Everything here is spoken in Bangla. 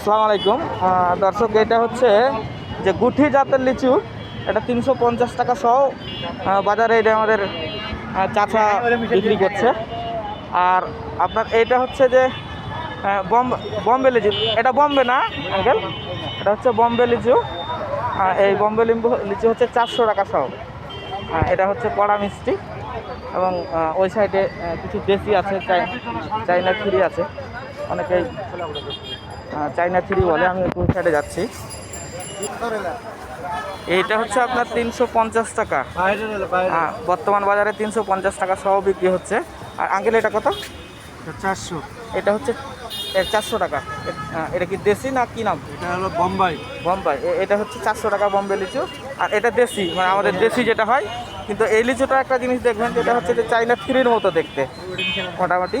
আসসালামু আলাইকুম। দর্শক, এটা হচ্ছে যে গুঠি জাতের লিচু। এটা তিনশো পঞ্চাশ টাকা সহ বাজারে এটা আমাদের চাচা বিক্রি করছে। আর আপনার এটা হচ্ছে যে বম্বে বম্বে লিচু। এটা বম্বে না, আঙ্কেল? এটা হচ্ছে বম্বে লিচু। এই বম্বে লিম্বু, লিচু হচ্ছে চারশো টাকা সহ। এটা হচ্ছে কড়া মিষ্টি। এবং ওই সাইডে কিছু দেশি আছে, চাই, চাইনা থ্রি আছে। অনেকেই চাইনা থ্রি বলে আমি একটু সাইডে যাচ্ছি। এইটা হচ্ছে আপনার তিনশো পঞ্চাশ টাকা। বর্তমান বাজারে তিনশো পঞ্চাশ টাকা সহ বিক্রি হচ্ছে। আর আঙ্কেল এটা কত? চারশো। এটা হচ্ছে চারশো টাকা। এটা কি দেশি না কি নাম? এটা হলো বোম্বাই। বম্বাই। এটা হচ্ছে চারশো টাকা বম্বে লিচু। আর এটা দেশি মানে আমাদের দেশি যেটা হয়। কিন্তু এই লিচুটা একটা জিনিস দেখবেন যেটা হচ্ছে যে চাইনা থ্রির মতো দেখতে মোটামুটি।